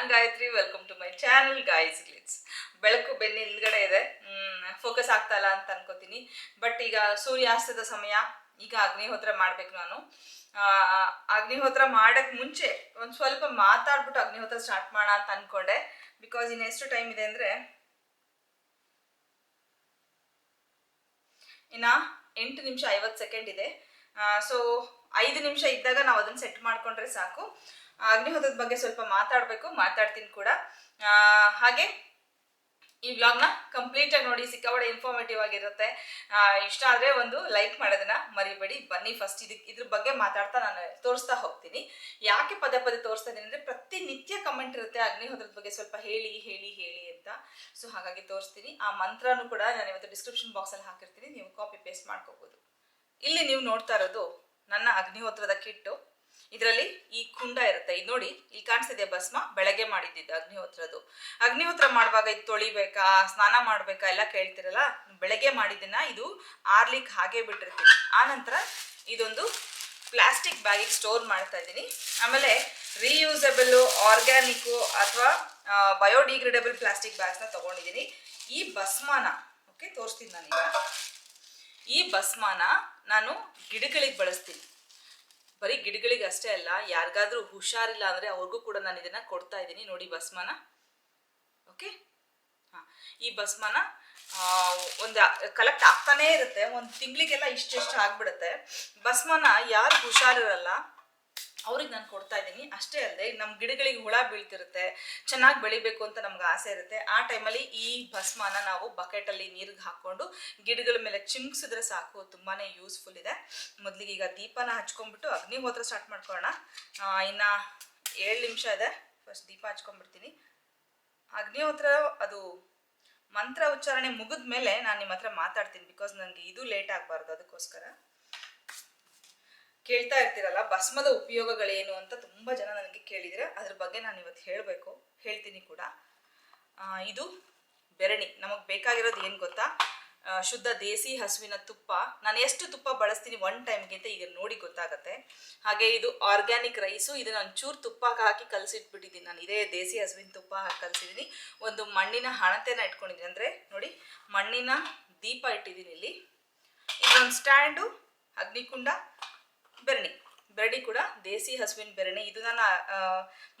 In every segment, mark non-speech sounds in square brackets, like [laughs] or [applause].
Non Gayathri welcome to my channel guys glitz ಬೆಳಕು ಬೆನ್ನ ಹಿಂದ್ಗಡೆ ಇದೆ. ಫೋಕಸ್ ಆಗ್ತಾ ಅಂತ ಅನ್ಕೋತೀನಿ. ಬಟ್ ಈಗ ಸೂರ್ಯಾಸ್ತದ ಸಮಯ, ಈಗ ಅಗ್ನಿಹೋತ್ರ ಮಾಡ್ಬೇಕು ನಾನು. ಅಗ್ನಿಹೋತ್ರ ಮಾಡಕ್ ಮುಂಚೆ ಒಂದು ಸ್ವಲ್ಪ ಮಾತಾಡ್ಬಿಟ್ಟು ಅಗ್ನಿಹೋತ್ರ ಸ್ಟಾರ್ಟ್ ಮಾಡೋಣ ಅಂತ ಅನ್ಕೊಂಡೆ. ಬಿಕಾಸ್ ಇನ್ನು ಎಷ್ಟು ಟೈಮ್ ಇದೆ ಅಂದ್ರೆ, ಇನ್ನ ಎಂಟು ನಿಮಿಷ ಐವತ್ತು ಸೆಕೆಂಡ್ ಇದೆ. ಸೊ ಐದು ನಿಮಿಷ ಇದ್ದಾಗ ನಾವು ಅದನ್ನ ಸೆಟ್ ಮಾಡ್ಕೊಂಡ್ರೆ ಸಾಕು. ಅಗ್ನಿಹೋತ್ರದ ಬಗ್ಗೆ ಸ್ವಲ್ಪ ಮಾತಾಡಬೇಕು, ಮಾತಾಡ್ತೀನಿ ಕೂಡ. ಹಾಗೆ ಈ ವ್ಲಾಗ್ನ ಕಂಪ್ಲೀಟ್ ಆಗಿ ನೋಡಿ, ಸಿಕ್ಕಾಪಟ್ಟೆ ಇನ್ಫಾರ್ಮೇಟಿವ್ ಆಗಿರುತ್ತೆ. ಇಷ್ಟ ಆದ್ರೆ ಒಂದು ಲೈಕ್ ಮಾಡೋದನ್ನ ಮರಿಬೇಡಿ. ಬನ್ನಿ ಫಸ್ಟ್ ಇದಕ್ಕೆ ಇದ್ರ ಬಗ್ಗೆ ಮಾತಾಡ್ತಾ ನಾನು ತೋರಿಸ್ತಾ ಹೋಗ್ತೀನಿ. ಯಾಕೆ ಪದೇ ಪದೇ ತೋರಿಸ್ತಾ ಇದ್ದೀನಿ ಅಂದರೆ ಪ್ರತಿನಿತ್ಯ ಕಮೆಂಟ್ ಇರುತ್ತೆ ಅಗ್ನಿಹೋತ್ರದ ಬಗ್ಗೆ ಸ್ವಲ್ಪ ಹೇಳಿ ಹೇಳಿ ಹೇಳಿ ಅಂತ. ಸೊ ಹಾಗಾಗಿ ತೋರಿಸ್ತೀನಿ. ಆ ಮಂತ್ರನೂ ಕೂಡ ನಾನು ಇವತ್ತು ಡಿಸ್ಕ್ರಿಪ್ಷನ್ ಬಾಕ್ಸಲ್ಲಿ ಹಾಕಿರ್ತೀನಿ. ನೀವು ಕಾಪಿ ಪೇಸ್ಟ್ ಮಾಡ್ಕೋಬೋದು. ಇಲ್ಲಿ ನೀವು ನೋಡ್ತಾ ಇರೋದು ನನ್ನ ಅಗ್ನಿಹೋತ್ರದ ಕಿಟ್ಟು. ಇದರಲ್ಲಿ ಈ ಕುಂಡ ಇರುತ್ತೆ. ಇದು ನೋಡಿ, ಇಲ್ಲಿ ಕಾಣಿಸ್ತಿದೆ ಭಸ್ಮ, ಬೆಳಗ್ಗೆ ಮಾಡಿದ್ದಿದ್ದು ಅಗ್ನಿಹೋತ್ರದ್ದು. ಅಗ್ನಿಹೋತ್ರ ಮಾಡುವಾಗ ಇದು ತೊಳಿಬೇಕಾ, ಸ್ನಾನ ಮಾಡ್ಬೇಕಾ ಎಲ್ಲ ಕೇಳ್ತಿರಲ್ಲ? ಬೆಳಗ್ಗೆ ಮಾಡಿದ್ದನ್ನ ಇದು ಆರ್ಲಿಕ್ ಹಾಗೆ ಬಿಟ್ಟಿರ್ತೀನಿ. ಆನಂತರ ನಂತರ ಇದೊಂದು ಪ್ಲಾಸ್ಟಿಕ್ ಬ್ಯಾಗಿಗೆ ಸ್ಟೋರ್ ಮಾಡ್ತಾ ಇದ್ದೀನಿ. ಆಮೇಲೆ ರೀಯೂಸಬಲ್ ಆರ್ಗ್ಯಾನಿಕ್ಕು ಅಥವಾ ಬಯೋಡಿಗ್ರೇಡಬಲ್ ಪ್ಲಾಸ್ಟಿಕ್ ಬ್ಯಾಗ್ಸ್ನ ತಗೊಂಡಿದ್ದೀನಿ. ಈ ಭಸ್ಮಾನ, ಓಕೆ, ತೋರಿಸ್ತೀನಿ ನಾನೀಗ. ಈ ಭಸ್ಮನ ನಾನು ಗಿಡಗಳಿಗೆ ಬಳಸ್ತೀನಿ. ಬರೀ ಗಿಡಗಳಿಗೆ ಅಷ್ಟೇ ಅಲ್ಲ, ಯಾರಿಗಾದ್ರೂ ಹುಷಾರಿಲ್ಲ ಅಂದ್ರೆ ಅವ್ರಿಗೂ ಕೂಡ ನಾನು ಇದನ್ನ ಕೊಡ್ತಾ ಇದ್ದೀನಿ. ನೋಡಿ ಭಸ್ಮನ. ಓಕೆ? ಹಾಂ, ಈ ಭಸ್ಮನ ಒಂದು ಕಲೆಕ್ಟ್ ಆಗ್ತಾನೇ ಇರುತ್ತೆ. ಒಂದು ತಿಂಗಳಿಗೆಲ್ಲ ಇಷ್ಟೆಷ್ಟು ಆಗ್ಬಿಡುತ್ತೆ. ಭಸ್ಮನ ಯಾರು ಹುಷಾರಿರಲ್ಲ ಅವ್ರಿಗೆ ನಾನು ಕೊಡ್ತಾ ಇದ್ದೀನಿ. ಅಷ್ಟೇ ಅಲ್ಲದೆ ನಮ್ಮ ಗಿಡಗಳಿಗೆ ಹುಳ ಬೀಳ್ತಿರುತ್ತೆ, ಚೆನ್ನಾಗಿ ಬೆಳಿಬೇಕು ಅಂತ ನಮ್ಗೆ ಆಸೆ ಇರುತ್ತೆ. ಆ ಟೈಮಲ್ಲಿ ಈ ಭಸ್ಮನ ನಾವು ಬಕೆಟಲ್ಲಿ ನೀರಿಗೆ ಹಾಕ್ಕೊಂಡು ಗಿಡಗಳ ಮೇಲೆ ಚಿಮ್ಸಿದ್ರೆ ಸಾಕು ತುಂಬಾ ಯೂಸ್ಫುಲ್ ಇದೆ. ಮೊದಲಿಗೆ ಈಗ ದೀಪನ ಹಚ್ಕೊಂಡ್ಬಿಟ್ಟು ಅಗ್ನಿಹೋತ್ರ ಸ್ಟಾರ್ಟ್ ಮಾಡ್ಕೊಳ್ಳೋಣ. ಇನ್ನು ಏಳು ನಿಮಿಷ ಇದೆ. ಫಸ್ಟ್ ದೀಪ ಹಚ್ಕೊಂಡ್ಬಿಡ್ತೀನಿ. ಅಗ್ನಿಹೋತ್ರ ಅದು ಮಂತ್ರ ಉಚ್ಚಾರಣೆ ಮುಗಿದ ಮೇಲೆ ನಾನು ನಿಮ್ಮ ಹತ್ರ ಮಾತಾಡ್ತೀನಿ ಬಿಕಾಸ್ ನನಗೆ ಇದು ಲೇಟ್ ಆಗಬಾರ್ದು ಅದಕ್ಕೋಸ್ಕರ. ಕೇಳ್ತಾ ಇರ್ತೀರಲ್ಲ, ಭಸ್ಮದ ಉಪಯೋಗಗಳೇನು ಅಂತ ತುಂಬಾ ಜನ ನನಗೆ ಕೇಳಿದ್ರೆ ಅದ್ರ ಬಗ್ಗೆ ನಾನು ಇವತ್ತು ಹೇಳಬೇಕು, ಹೇಳ್ತೀನಿ ಕೂಡ. ಇದು ಬೆರಣಿ. ನಮಗೆ ಬೇಕಾಗಿರೋದು ಏನು ಗೊತ್ತಾ? ಶುದ್ಧ ದೇಸಿ ಹಸುವಿನ ತುಪ್ಪ. ನಾನು ಎಷ್ಟು ತುಪ್ಪ ಬಳಸ್ತೀನಿ ಒನ್ ಟೈಮ್ಗೆ ಅಂತ ಈಗ ನೋಡಿ ಗೊತ್ತಾಗತ್ತೆ. ಹಾಗೆ ಇದು ಆರ್ಗ್ಯಾನಿಕ್ ರೈಸು ಇದನ್ನ ಒಂಚೂರು ತುಪ್ಪ ಹಾಕಿ ಕಲಸಿಟ್ಬಿಟ್ಟಿದ್ದೀನಿ ನಾನು ಇದೇ ದೇಸಿ ಹಸುವಿನ ತುಪ್ಪ ಹಾಕಿ ಕಲಸಿದ್ದೀನಿ ಒಂದು ಮಣ್ಣಿನ ಹಣತೆನ ಇಟ್ಕೊಂಡಿದ್ದೀನಿ ಅಂದರೆ ನೋಡಿ, ಮಣ್ಣಿನ ದೀಪ ಇಟ್ಟಿದ್ದೀನಿ ಇಲ್ಲಿ. ಇದೊಂದು ಸ್ಟ್ಯಾಂಡು ಅಗ್ನಿಕುಂಡ ಬೆರಣಿ. ಬೆರಣಿ ಕೂಡ ದೇಸಿ ಹಸುವಿನ ಬೆರಣಿ. ಇದು ನಾನು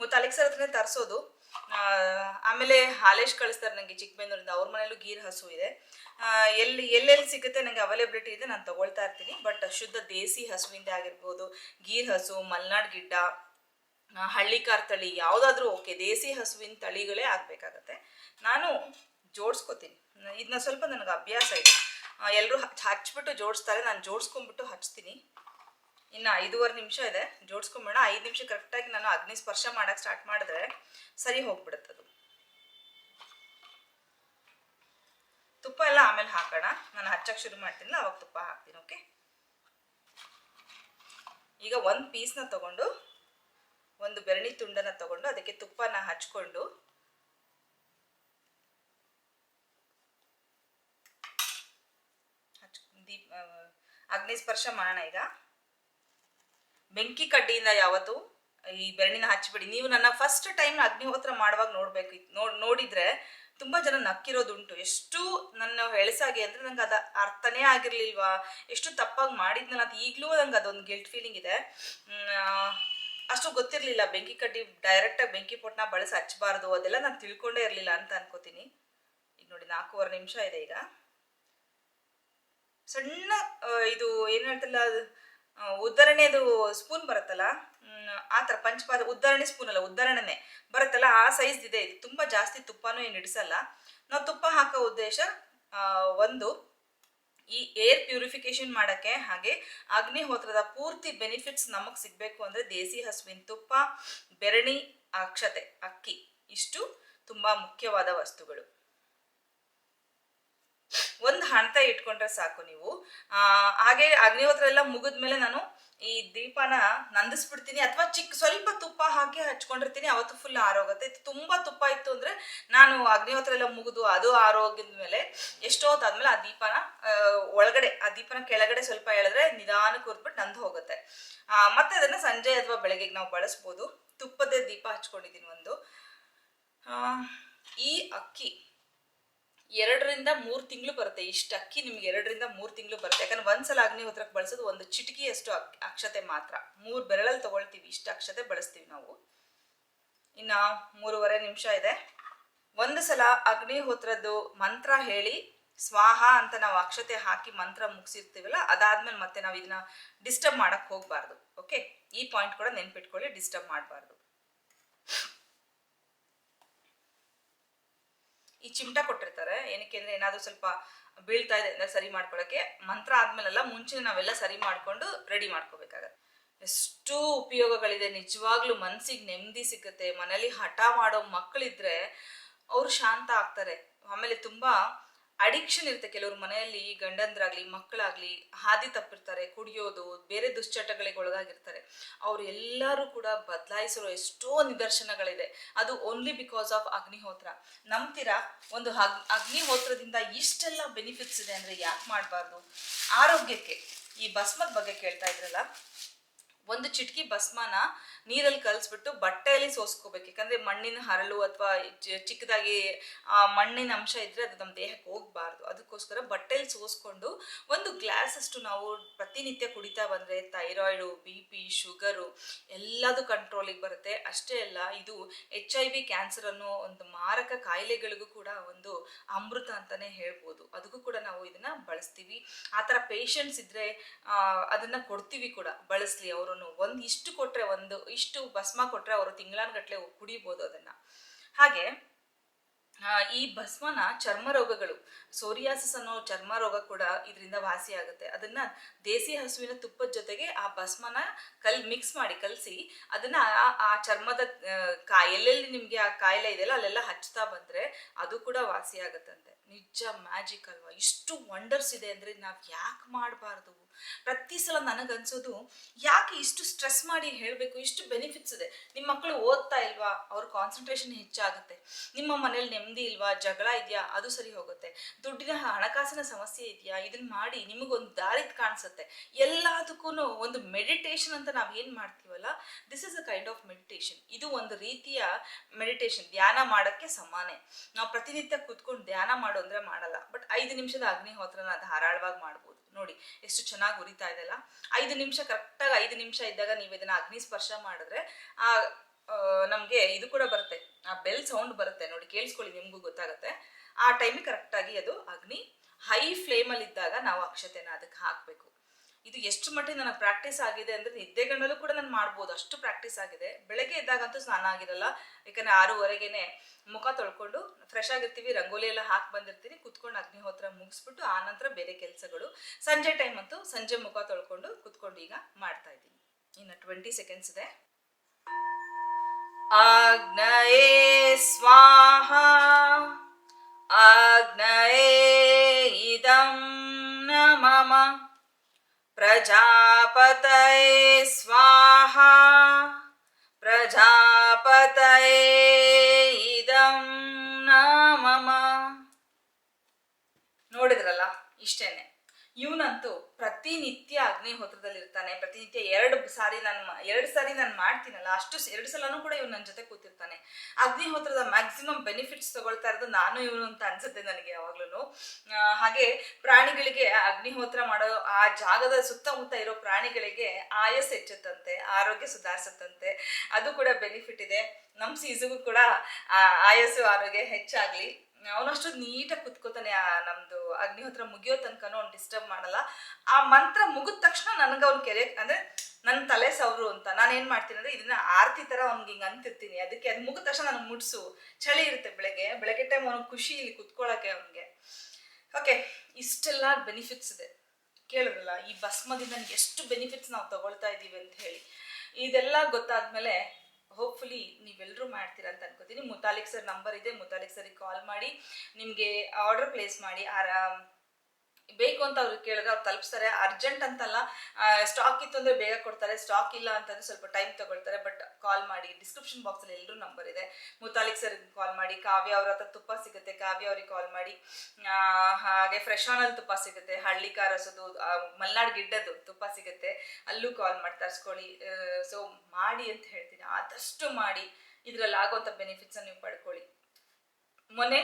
ಮುತಾಲಿಕ್ ಸರ್ ಹತ್ರನೇ ತರಿಸೋದು. ಆಮೇಲೆ ಹಾಲೇಶ್ ಕಳಿಸ್ತಾರೆ ನನಗೆ ಚಿಕ್ಕಬೆಂದೂರಿಂದ ಅವ್ರ ಮನೇಲೂ ಗೀರ್ ಹಸು ಇದೆ. ಎಲ್ಲಿ, ಎಲ್ಲೆಲ್ಲಿ ಸಿಗುತ್ತೆ ನನಗೆ ಅವೈಲೇಬಿಲಿಟಿ ಇದೆ, ನಾನು ತಗೊಳ್ತಾ ಇರ್ತೀನಿ. ಬಟ್ ಶುದ್ಧ ದೇಸಿ ಹಸುವಿಂದ ಆಗಿರ್ಬೋದು. ಗೀರ್ ಹಸು, ಮಲ್ನಾಡ್ ಗಿಡ್ಡ ಹಳ್ಳಿಕಾರ್ ತಳಿ, ಯಾವುದಾದ್ರೂ ಓಕೆ ದೇಸಿ ಹಸುವಿನ ತಳಿಗಳೇ ಆಗಬೇಕಾಗತ್ತೆ. ನಾನು ಜೋಡಿಸ್ಕೋತೀನಿ. ಇದನ್ನ ಸ್ವಲ್ಪ ನನಗೆ ಅಭ್ಯಾಸ ಇದೆ. ಎಲ್ಲರೂ ಹಚ್ಚಿಬಿಟ್ಟು ಜೋಡಿಸ್ತಾರೆ. ನಾನು ಜೋಡಿಸ್ಕೊಂಬಿಟ್ಟು ಹಚ್ತೀನಿ. ಇನ್ನು ಐದೂವರೆ ನಿಮಿಷ ಇದೆ. ಜೋಡಿಸ್ಕೊಂಬೇಡ. ಐದು ನಿಮಿಷ ಕರೆಕ್ಟಾಗಿ ನಾನು ಅಗ್ನಿ ಸ್ಪರ್ಶ ಮಾಡಕ್ಕೆ ಸ್ಟಾರ್ಟ್ ಮಾಡಿದ್ರೆ ಸರಿ ಹೋಗ್ಬಿಡುತ್ತೆ ಅದು. ತುಪ್ಪ ಎಲ್ಲ ಆಮೇಲೆ ಹಾಕೋಣ. ನಾನು ಹಚ್ಚಕ್ಕೆ ಶುರು ಮಾಡ್ತೀನಿ ಅವಾಗ ತುಪ್ಪ ಹಾಕ್ತೀನಿ ಓಕೆ ಈಗ ಒಂದು ಪೀಸ್ನ ತಗೊಂಡು, ಒಂದು ಬೆರಣಿ ತುಂಡನ್ನ ತಗೊಂಡು ಅದಕ್ಕೆ ತುಪ್ಪನ ಹಚ್ಕೊಂಡು, ಹಚ್ ದೀಪ ಅಗ್ನಿ ಸ್ಪರ್ಶ ಮಾಡೋಣ ಈಗ. ಬೆಂಕಿ ಕಡ್ಡಿಯಿಂದ ಯಾವತ್ತು ಈ ಬೆರಳಿನ ಹಚ್ಚಿಬಿಡಿ. ನೀವು ನನ್ನ ಫಸ್ಟ್ ಟೈಮ್ ಅಗ್ನಿಹೋತ್ರ ಮಾಡುವಾಗ ನೋಡ್ಬೇಕು, ನೋಡ್, ನೋಡಿದ್ರೆ ತುಂಬಾ ಜನ ನಕ್ಕಿರೋದುಂಟು. ಎಷ್ಟು ನನ್ನ ಹೆಳಸಾಗಿ ಅಂದ್ರೆ ನಂಗೆ ಅದ ಅರ್ಥನೇ ಆಗಿರ್ಲಿಲ್ವಾ? ಎಷ್ಟು ತಪ್ಪಾಗಿ ಮಾಡಿದ್ನಲ್ಲ ಅದು ಈಗಲೂ ನಂಗೆ ಅದೊಂದು ಗಿಲ್ಟ್ ಫೀಲಿಂಗ್ ಇದೆ. ಅಷ್ಟು ಗೊತ್ತಿರಲಿಲ್ಲ. ಬೆಂಕಿ ಕಡ್ಡಿ ಡೈರೆಕ್ಟಾಗಿ ಬೆಂಕಿ ಪೊಟ್ನ ಬಳಸಿ ಹಚ್ಚಬಾರ್ದು, ಅದೆಲ್ಲ ನಾನು ತಿಳ್ಕೊಂಡೇ ಇರಲಿಲ್ಲ ಅಂತ ಅನ್ಕೋತೀನಿ. ಈಗ ನೋಡಿ, ನಾಲ್ಕೂವರೆ ನಿಮಿಷ ಇದೆ ಈಗ. ಸಣ್ಣ ಇದು ಏನು ಹೇಳ್ತಿಲ್ಲ ಉದ್ದರಣೆದು ಸ್ಪೂನ್ ಬರುತ್ತಲ್ಲ? ಆ ಥರ ಪಂಚಪಾದ ಉದ್ದರಣೆ ಸ್ಪೂನ್ ಅಲ್ಲ ಉದ್ದರಣೆನೆ ಬರುತ್ತಲ್ಲ, ಆ ಸೈಜ್ ಇದೆ. ಇದು ತುಂಬ ಜಾಸ್ತಿ ತುಪ್ಪನೂ ಏನು ಇಡಿಸಲ್ಲ. ನಾವು ತುಪ್ಪ ಹಾಕೋ ಉದ್ದೇಶ ಒಂದು, ಈ ಏರ್ ಪ್ಯೂರಿಫಿಕೇಶನ್ ಮಾಡೋಕ್ಕೆ ಹಾಗೆ ಅಗ್ನಿಹೋತ್ರದ ಪೂರ್ತಿ ಬೆನಿಫಿಟ್ಸ್ ನಮಗೆ ಸಿಗಬೇಕು ಅಂದರೆ ದೇಸಿ ಹಸುವಿನ ತುಪ್ಪ, ಬೆರಣಿ, ಅಕ್ಷತೆ, ಅಕ್ಕಿ ಇಷ್ಟು ತುಂಬ ಮುಖ್ಯವಾದ ವಸ್ತುಗಳು. ಒಂದು ಹಂತ ಇಟ್ಕೊಂಡ್ರೆ ಸಾಕು ನೀವು. ಹಾಗೆ ಅಗ್ನಿಹೋತ್ರ ಎಲ್ಲ ಮುಗಿದ್ಮೇಲೆ ನಾನು ಈ ದೀಪನ ನಂದಿಸ್ಬಿಡ್ತೀನಿ. ಅಥವಾ ಚಿಕ್ಕ ಸ್ವಲ್ಪ ತುಪ್ಪ ಹಾಕಿ ಹಚ್ಕೊಂಡಿರ್ತೀನಿ. ಅವತ್ತು ಫುಲ್ ಆರೋಗುತ್ತೆ ತುಂಬಾ ತುಪ್ಪ ಇತ್ತು ಅಂದ್ರೆ ನಾನು ಅಗ್ನಿಹೋತ್ರ ಎಲ್ಲ ಮುಗಿದು ಅದು ಆರೋಗ್ಯದ ಮೇಲೆ ಎಷ್ಟೋ ಹೊತ್ತಾದ್ಮೇಲೆ ಆ ದೀಪನ ಒಳಗಡೆ, ಆ ದೀಪನ ಕೆಳಗಡೆ ಸ್ವಲ್ಪ ಹೇಳಿದ್ರೆ ನಿಧಾನಕ್ಕೆ ಕೂರ್ಬಿಟ್ಟು ನಂದು ಹೋಗುತ್ತೆ. ಮತ್ತೆ ಅದನ್ನ ಸಂಜೆ ಅಥವಾ ಬೆಳಗ್ಗೆ ನಾವು ಬಳಸ್ಬೋದು. ತುಪ್ಪದ ದೀಪ ಹಚ್ಕೊಂಡಿದ್ದೀನಿ ಒಂದು. ಈ ಅಕ್ಕಿ. ಎರಡರಿಂದ ಮೂರು ತಿಂಗಳು ಬರುತ್ತೆ. ಇಷ್ಟು ಅಕ್ಕಿ ನಿಮ್ಗೆ ಎರಡರಿಂದ ಮೂರು ತಿಂಗಳು ಬರುತ್ತೆ. ಯಾಕಂದ್ರೆ ಒಂದ್ಸಲ ಅಗ್ನಿಹೋತ್ರಕ್ಕೆ ಬಳಸೋದು ಒಂದು ಚಿಟಿಕಿಯಷ್ಟು ಅಕ್- ಅಕ್ಷತೆ ಮಾತ್ರ. ಮೂರು ಬೆರಳಲ್ಲಿ ತಗೊಳ್ತೀವಿ. ಇಷ್ಟು ಅಕ್ಷತೆ ಬಳಸ್ತೀವಿ ನಾವು. ಇನ್ನ ಮೂರುವರೆ ನಿಮಿಷ ಇದೆ. ಒಂದು ಸಲ ಅಗ್ನಿಹೋತ್ರದ್ದು ಮಂತ್ರ ಹೇಳಿ, ಸ್ವಾಹ ಅಂತ ನಾವು ಅಕ್ಷತೆ ಹಾಕಿ ಮಂತ್ರ ಮುಗಿಸಿರ್ತೀವಲ್ಲ, ಅದಾದ್ಮೇಲೆ ಮತ್ತೆ ನಾವು ಇದನ್ನ ಡಿಸ್ಟರ್ಬ್ ಮಾಡಕ್ ಹೋಗ್ಬಾರ್ದು. ಓಕೆ ಈ ಪಾಯಿಂಟ್ ಕೂಡ ನೆನ್ಪಿಟ್ಕೊಳ್ಳಿ ಡಿಸ್ಟರ್ಬ್ ಮಾಡಬಾರ್ದು. ಈ ಚಿಮಟ ಕೊಟ್ಟಿರ್ತಾರೆ. ಏನಕ್ಕೆ ಅಂದ್ರೆ ಏನಾದ್ರೂ ಸ್ವಲ್ಪ ಬೀಳ್ತಾ ಇದೆ ಅಂದ್ರೆ ಸರಿ ಮಾಡ್ಕೊಳಕ್ಕೆ. ಮಂತ್ರ ಆದ್ಮೇಲೆಲ್ಲ ಮುಂಚೆ ನಾವೆಲ್ಲ ಸರಿ ಮಾಡ್ಕೊಂಡು ರೆಡಿ ಮಾಡ್ಕೋಬೇಕಾಗತ್ತೆ. ಎಷ್ಟು ಉಪಯೋಗಗಳಿದೆ. ನಿಜವಾಗ್ಲೂ ಮನ್ಸಿಗೆ ನೆಮ್ಮದಿ ಸಿಗುತ್ತೆ. ಮನೇಲಿ ಹಠ ಮಾಡೋ ಮಕ್ಕಳಿದ್ರೆ ಅವರು ಶಾಂತ ಆಗ್ತಾರೆ. ಆಮೇಲೆ ತುಂಬಾ ಅಡಿಕ್ಷನ್ ಇರುತ್ತೆ. ಕೆಲವ್ರ ಮನೆಯಲ್ಲಿ ಗಂಡಂದ್ರಾಗ್ಲಿ, ಮಕ್ಕಳಾಗ್ಲಿ ಹಾದಿ ತಪ್ಪಿರ್ತಾರೆ, ಕುಡಿಯೋದು, ಬೇರೆ ದುಶ್ಚಟಗಳಿಗೆ ಒಳಗಾಗಿರ್ತಾರೆ ಅವ್ರು ಎಲ್ಲರೂ ಕೂಡ ಬದಲಾಯಿಸಿರೋ ಎಷ್ಟೋ ನಿದರ್ಶನಗಳಿದೆ. ಅದು ಓನ್ಲಿ ಬಿಕಾಸ್ ಆಫ್ ಅಗ್ನಿಹೋತ್ರ. ನಂಬ್ತೀರಾ? ಒಂದು ಅಗ್ ಅಗ್ನಿಹೋತ್ರದಿಂದ ಇಷ್ಟೆಲ್ಲ ಬೆನಿಫಿಟ್ಸ್ ಇದೆ ಅಂದ್ರೆ ಯಾಕೆ ಮಾಡಬಾರ್ದು? ಆರೋಗ್ಯಕ್ಕೆ. ಈ ಭಸ್ಮದ ಬಗ್ಗೆ ಕೇಳ್ತಾ ಇದ್ರಲ್ಲ? ಒಂದು ಚಿಟಕಿ ಭಸ್ಮನ ನೀರಲ್ಲಿ ಕಲಿಸ್ಬಿಟ್ಟು ಬಟ್ಟೆಯಲ್ಲಿ ಸೋಸ್ಕೋಬೇಕು. ಯಾಕಂದ್ರೆ ಮಣ್ಣಿನ ಹರಳು ಅಥವಾ ಚಿಕ್ಕದಾಗಿ ಆ ಮಣ್ಣಿನ ಅಂಶ ಇದ್ರೆ ಅದು ನಮ್ಮ ದೇಹಕ್ಕೆ ಹೋಗ್ಬಾರ್ದು. ಅದಕ್ಕೋಸ್ಕರ ಬಟ್ಟೆಯಲ್ಲಿ ಸೋಸ್ಕೊಂಡು ಒಂದು ಗ್ಲಾಸ್ ಅಷ್ಟು ನಾವು ಪ್ರತಿನಿತ್ಯ ಕುಡಿತಾ ಬಂದ್ರೆ ಥೈರಾಯ್ಡು, ಬಿ ಪಿ, ಶುಗರು ಎಲ್ಲದು ಕಂಟ್ರೋಲಿಗೆ ಬರುತ್ತೆ. ಅಷ್ಟೇ ಅಲ್ಲ, ಇದು ಎಚ್ ಐ ವಿ ಕ್ಯಾನ್ಸರ್ ಅನ್ನೋ ಒಂದು ಮಾರಕ ಕಾಯಿಲೆಗಳಿಗೂ ಕೂಡ ಒಂದು ಅಮೃತ ಅಂತಾನೆ ಹೇಳ್ಬೋದು. ಅದಕ್ಕೂ ಕೂಡ ನಾವು ಇದನ್ನ ಬಳಸ್ತೀವಿ. ಆ ಥರ ಪೇಷಂಟ್ಸ್ ಇದ್ರೆ ಅದನ್ನ ಕೊಡ್ತೀವಿ ಕೂಡ. ಬಳಸ್ಲಿ, ಅವರು ಒಂದು ಇಷ್ಟು ಕೊಟ್ರೆ ಒಂದು, ಇಷ್ಟು ಭಸ್ಮ ಕೊಟ್ರೆ ಅವರು ತಿಂಗಳಾನ್ಗಟ್ಲೆ ಕುಡಿಬೋದು ಅದನ್ನ. ಹಾಗೆ ಈ ಭಸ್ಮನ ಚರ್ಮ ರೋಗಗಳು ಸೋರಿಯಾಸಿಸ್ ಅನ್ನೋ ಚರ್ಮ ರೋಗ ಕೂಡ ಇದರಿಂದ ವಾಸಿ ಆಗುತ್ತೆ. ಅದನ್ನ ದೇಸಿ ಹಸುವಿನ ತುಪ್ಪದ ಜೊತೆಗೆ ಆ ಭಸ್ಮನ ಕಲ್ ಮಿಕ್ಸ್ ಮಾಡಿ ಕಲಸಿ ಅದನ್ನ ಆ- ಚರ್ಮದ ಎಲ್ಲೆಲ್ಲಿ ನಿಮ್ಗೆ ಆ ಕಾಯಿಲೆ ಇದೆಯಲ್ಲ ಅಲ್ಲೆಲ್ಲ ಹಚ್ತಾ ಬಂದ್ರೆ ಅದು ಕೂಡ ವಾಸಿ ಆಗುತ್ತಂತೆ. ನಿಜ ಮ್ಯಾಜಿಕ್ ಅಲ್ವಾ ಇಷ್ಟು ವಂಡರ್ಸ್ ಇದೆ ಅಂದ್ರೆ ನಾವ್ ಯಾಕೆ ಮಾಡಬಾರ್ದು? ಪ್ರತಿ ಸಲ ನನಗನ್ಸೋದು ಯಾಕೆ ಇಷ್ಟು ಸ್ಟ್ರೆಸ್ ಮಾಡಿ ಹೇಳಬೇಕು, ಇಷ್ಟು ಬೆನಿಫಿಟ್ಸ್ ಇದೆ? ನಿಮ್ಮ ಮಕ್ಕಳು ಓದ್ತಾ ಇಲ್ವಾ? ಅವ್ರ ಕಾನ್ಸಂಟ್ರೇಷನ್ ಹೆಚ್ಚಾಗುತ್ತೆ. ನಿಮ್ಮ ಮನೇಲಿ ನೆಮ್ಮದಿ ಇಲ್ವಾ? ಜಗಳ ಇದೆಯಾ? ಅದು ಸರಿ ಹೋಗುತ್ತೆ. ದುಡ್ಡಿನ ಹಣಕಾಸಿನ ಸಮಸ್ಯೆ ಇದೆಯಾ? ಇದನ್ನ ಮಾಡಿ ನಿಮಗೊಂದು ದಾರಿ ಕಾಣಿಸುತ್ತೆ. ಎಲ್ಲದಕ್ಕೂ ಒಂದು ಮೆಡಿಟೇಷನ್ ಅಂತ ನಾವು ಏನು ಮಾಡ್ತೀವಲ್ಲ? This is a kind of meditation ಇದು ಒಂದು ರೀತಿಯ ಮೆಡಿಟೇಷನ್ ಧ್ಯಾನ ಮಾಡೋಕ್ಕೆ ಸಮಾನೆ. ನಾವು ಪ್ರತಿನಿತ್ಯ ಕೂತ್ಕೊಂಡು ಧ್ಯಾನ ಮಾಡು ಅಂದರೆ ಮಾಡಲ್ಲ. ಬಟ್ ಐದು ನಿಮಿಷದ ಅಗ್ನಿಹೋತ್ರನ ಧಾರಾಳವಾಗಿ ಮಾಡ್ಬೋದು. ನೋಡಿ, ಎಷ್ಟು ಚೆನ್ನಾಗಿ ಉರಿತಾ ಇದೆಲ್ಲ ಐದು ನಿಮಿಷ ಕರೆಕ್ಟಾಗಿ ಐದು ನಿಮಿಷ ಇದ್ದಾಗ ನೀವು ಇದನ್ನ ಅಗ್ನಿ ಸ್ಪರ್ಶ ಮಾಡಿದ್ರೆ, ಆ ನಮಗೆ ಇದು ಕೂಡ ಬರುತ್ತೆ. ಆ ಬೆಲ್ ಸೌಂಡ್ ಬರುತ್ತೆ. ನೋಡಿ, ಕೇಳಿಸ್ಕೊಳ್ಳಿ, ನಿಮಗೂ ಗೊತ್ತಾಗುತ್ತೆ. ಆ ಟೈಮಿಗೆ ಕರೆಕ್ಟಾಗಿ ಅದು ಅಗ್ನಿ ಹೈ ಫ್ಲೇಮಲ್ಲಿ ಇದ್ದಾಗ ನಾವು ಅಕ್ಷತೆನ ಅದಕ್ಕೆ ಹಾಕಬೇಕು. ಇದು ಎಷ್ಟು ಮಟ್ಟಿಗೆ ನನಗೆ ಪ್ರಾಕ್ಟೀಸ್ ಆಗಿದೆ ಅಂದ್ರೆ ನಿದ್ದೆಗಣ್ಣಲ್ಲೂ ಕೂಡ ನಾನು ಮಾಡ್ಬೋದು. ಅಷ್ಟು ಪ್ರಾಕ್ಟೀಸ್ ಆಗಿದೆ. ಬೆಳಗ್ಗೆ ಎದ್ದಾಗಂತೂ ಸ್ನಾನ ಆಗಿರಲ್ಲ. ಯಾಕಂದ್ರೆ ಆರೂವರೆಗೆನೆ ಮುಖ ತೊಳ್ಕೊಂಡು ಫ್ರೆಶ್ ಆಗಿರ್ತೀವಿ, ರಂಗೋಲಿ ಎಲ್ಲ ಹಾಕಿ ಬಂದಿರ್ತೀನಿ. ಕುತ್ಕೊಂಡು ಅಗ್ನಿಹೋತ್ರ ಮುಗಿಸ್ಬಿಟ್ಟು ಆನಂತರ ನಂತರ ಬೇರೆ ಕೆಲಸಗಳು. ಸಂಜೆ ಟೈಮ್ ಅಂತೂ ಸಂಜೆ ಮುಖ ತೊಳ್ಕೊಂಡು ಕುತ್ಕೊಂಡು ಈಗ ಮಾಡ್ತಾ ಇದ್ದೀನಿ. ಇನ್ನು ಟ್ವೆಂಟಿ ಸೆಕೆಂಡ್ಸ್ ಇದೆ. ಆಗ್ನಯೇ ಸ್ವಾಹ. ಆಗ್ನಯೇ ಇದಂ ನ स्वाहा ಸ್ವಾಹ. ಪ್ರಜಾಪತೈ ಇದಂ ನಾಮಮ. ಮಮ ನೋಡಿದ್ರಲ್ಲ ಇಷ್ಟೇನೆ. ಇವನಂತೂ ಪ್ರತಿನಿತ್ಯ ಅಗ್ನಿಹೋತ್ರದಲ್ಲಿ ಇರ್ತಾನೆ ಪ್ರತಿನಿತ್ಯ ಎರಡು ಸಾರಿ ನಾನು ಎರಡು ಸಾರಿ ನಾನು ಮಾಡ್ತೀನಲ್ಲ, ಅಷ್ಟು ಎರಡು ಸಲನೂ ಕೂಡ ಇವ್ನು ನನ್ನ ಜೊತೆ ಕೂತಿರ್ತಾನೆ. ಅಗ್ನಿಹೋತ್ರದ ಮ್ಯಾಕ್ಸಿಮಮ್ ಬೆನಿಫಿಟ್ಸ್ ತಗೊಳ್ತಾ ಇರೋದು ನಾನು ಇವನು ಅಂತ ಅನ್ಸುತ್ತೆ ನನಗೆ ಯಾವಾಗ್ಲೂ ಹಾಗೆ ಪ್ರಾಣಿಗಳಿಗೆ ಅಗ್ನಿಹೋತ್ರ ಮಾಡೋ ಆ ಜಾಗದ ಸುತ್ತಮುತ್ತ ಇರೋ ಪ್ರಾಣಿಗಳಿಗೆ ಆಯಸ್ ಹೆಚ್ಚುತ್ತಂತೆ, ಆರೋಗ್ಯ ಸುಧಾರಿಸುತ್ತಂತೆ. ಅದು ಕೂಡ ಬೆನಿಫಿಟ್ ಇದೆ. ನಮ್ಮ ಸೀಸಗೂ ಕೂಡ ಆಯಸ್ಸು, ಆರೋಗ್ಯ ಹೆಚ್ಚಾಗ್ಲಿ. ಅವನಷ್ಟು ನೀಟಾಗಿ ಕುತ್ಕೋತಾನೆ, ಆ ನಮ್ದು ಅಗ್ನಿಹೋತ್ರ ಮುಗಿಯೋ ತನಕನೂ ಅವ್ನು ಡಿಸ್ಟರ್ಬ್ ಮಾಡಲ್ಲ. ಆ ಮಂತ್ರ ಮುಗಿದ ತಕ್ಷಣ ನನಗೆ ಅವ್ನು ಕೆರೆ, ಅಂದ್ರೆ ನನ್ನ ತಲೆ ಸವ್ರು ಅಂತ. ನಾನು ಏನ್ ಮಾಡ್ತೀನಿ ಅಂದ್ರೆ ಇದನ್ನ ಆರತಿ ತರ ಅವ್ನಿಗೆ ಹಿಂಗೆ ಅಂತಿರ್ತೀನಿ. ಅದಕ್ಕೆ ಅದು ಮುಗಿದ ತಕ್ಷಣ ನನಗೆ ಮುಟ್ಸು ಚಳಿ ಇರುತ್ತೆ ಬೆಳಗ್ಗೆ. ಬೆಳಗ್ಗೆ ಟೈಮ್ ಅವ್ನಿಗೆ ಖುಷಿ ಇಲ್ಲಿ ಕುತ್ಕೊಳ್ಳೋಕೆ ಅವ್ನಿಗೆ. ಓಕೆ ಇಷ್ಟೆಲ್ಲ ಬೆನಿಫಿಟ್ಸ್ ಇದೆ. ಕೇಳಿದ್ರಲ್ಲ, ಈ ಭಸ್ಮದಿಂದ ಎಷ್ಟು ಬೆನಿಫಿಟ್ಸ್ ನಾವು ತಗೊಳ್ತಾ ಇದ್ದೀವಿ ಅಂತ ಹೇಳಿ. ಇದೆಲ್ಲ ಗೊತ್ತಾದ್ಮೇಲೆ ಹೋಪ್ಫುಲಿ ನೀವೆಲ್ಲರೂ ಮಾಡ್ತೀರಾ ಅಂತ ಅನ್ಕೋತೀನಿ. ಮುತಾಲಿಕ್ ಸರ್ ನಂಬರ್ ಇದೆ. ಮುತಾಲಿಕ್ ಸರಿಗೆ ಕಾಲ್ ಮಾಡಿ, ನಿಮಗೆ ಆರ್ಡರ್ ಪ್ಲೇಸ್ ಮಾಡಿ, ಆರಾಮ್ ಬೇಕು ಅಂತ ಅವ್ರಿಗೆ ಕೇಳಿದ್ರೆ ಅವ್ರು ತಲುಪಿಸ್ತಾರೆ. ಅರ್ಜೆಂಟ್ ಅಂತಲ್ಲ ಸ್ಟಾಕ್ ಇತ್ತು ಅಂದ್ರೆ ಬೇಗ ಕೊಡ್ತಾರೆ ಸ್ಟಾಕ್ ಇಲ್ಲ ಅಂತಂದ್ರೆ ಸ್ವಲ್ಪ ಟೈಮ್ ತಗೊಳ್ತಾರೆ ಬಟ್ ಕಾಲ್ ಮಾಡಿ ಡಿಸ್ಕ್ರಿಪ್ಷನ್ ಬಾಕ್ಸಲ್ಲಿ ಎಲ್ಲರೂ ನಂಬರ್ ಇದೆ. ಮುತಾಲಿಕ್ ಸರ್ ಕಾಲ್ ಮಾಡಿ, ಕಾವ್ಯ ಅವ್ರ ಹತ್ರ ತುಪ್ಪ ಸಿಗುತ್ತೆ, ಕಾವ್ಯ ಅವ್ರಿಗೆ ಕಾಲ್ ಮಾಡಿ. ಹಾಗೆ ಫ್ರೆಶ್ ಆನಲ್ಲಿ ತುಪ್ಪ ಸಿಗುತ್ತೆ, ಹಳ್ಳಿ ಕಾರಸೋದು ಮಲ್ನಾಡ್ ಗಿಡ್ಡದು ತುಪ್ಪ ಸಿಗುತ್ತೆ, ಅಲ್ಲೂ ಕಾಲ್ ಮಾಡಿ, ತರಿಸ್ಕೊಳ್ಳಿ. ಸೊ ಮಾಡಿ ಅಂತ ಹೇಳ್ತೀನಿ. ಆದಷ್ಟು ಮಾಡಿ, ಇದ್ರಲ್ಲಿ ಆಗುವಂತ ಬೆನಿಫಿಟ್ಸ್ ನೀವು ಪಡ್ಕೊಳ್ಳಿ. ಮೊನ್ನೆ